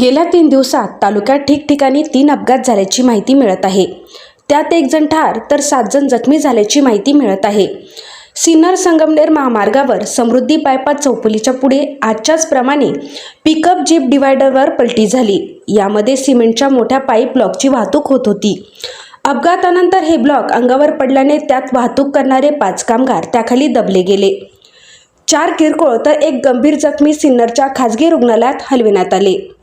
गेल्या तीन दिवसात तालुक्यात ठिकठिकाणी तीन अपघात झाल्याची माहिती मिळत आहे. त्यात एक जण ठार तर सात जण जखमी झाल्याची माहिती मिळत आहे. सिन्नर संगमनेर महामार्गावर समृद्धी बायपास चौफुलीच्या पुढे आजच्याच प्रमाणे पिकअप जीप डिवायडरवर पलटी झाली. यामध्ये सिमेंटच्या मोठ्या पाईप ब्लॉकची वाहतूक होत होती. अपघातानंतर हे ब्लॉक अंगावर पडल्याने त्यात वाहतूक करणारे पाच कामगार त्याखाली दबले गेले. चार किरकोळ तर एक गंभीर जखमी सिन्नरच्या खासगी रुग्णालयात हलविण्यात आले.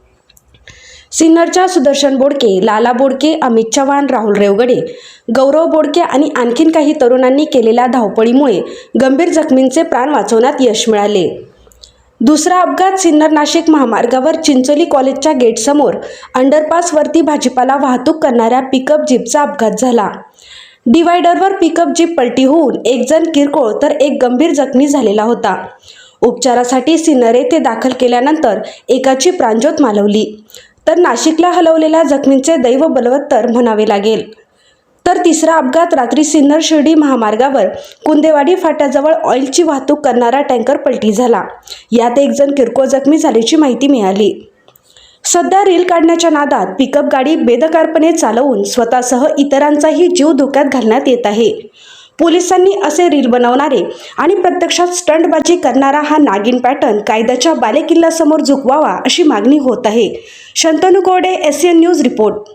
सिन्नरच्या सुदर्शन बोडके लाला बोडके अमित चव्हाण राहुल रेवगडे. गौरव बोडके आणि आणखीन काही तरुणांनी केलेल्या धावपळीमुळे गंभीर जखमींचे प्राण वाचवण्यात यश मिळाले. दुसरा अपघात सिन्नर नाशिक महामार्गावर चिंचोली कॉलेजच्या गेटसमोर अंडरपासवरती भाजीपाला वाहतूक करणाऱ्या पिकअप जीपचा अपघात झाला. डिवायडरवर पिकअप जीप पलटी होऊन एक जण किरकोळ तर एक गंभीर जखमी झालेला होता. उपचारासाठी सिन्नर येथे दाखल केल्यानंतर एकाची प्राणज्योत मालवली. तर नाशिकला हलवलेल्या जखमींचे दैव बलवत्तर म्हणावे लागेल. तर तिसरा अपघात रात्री सिन्नर शिर्डी महामार्गावर कुंदेवाडी फाट्याजवळ ऑइलची वाहतूक करणारा टँकर पलटी झाला. यात एक जण किरकोळ जखमी झाल्याची माहिती मिळाली. सध्या रील काढण्याच्या नादात पिकअप गाडी बेदकारपणे चालवून स्वतःसह इतरांचाही जीव धोक्यात घालण्यात येत आहे. पोलिसांनी असे रील बनवणारे आणि प्रत्यक्षात स्टंटबाजी करणारा हा नागिन पॅटर्न कायद्याच्या बालेकिल्ल्यासमोर झुकवावा अशी मागणी होत आहे. शंतनू कोडे एस न्यूज रिपोर्ट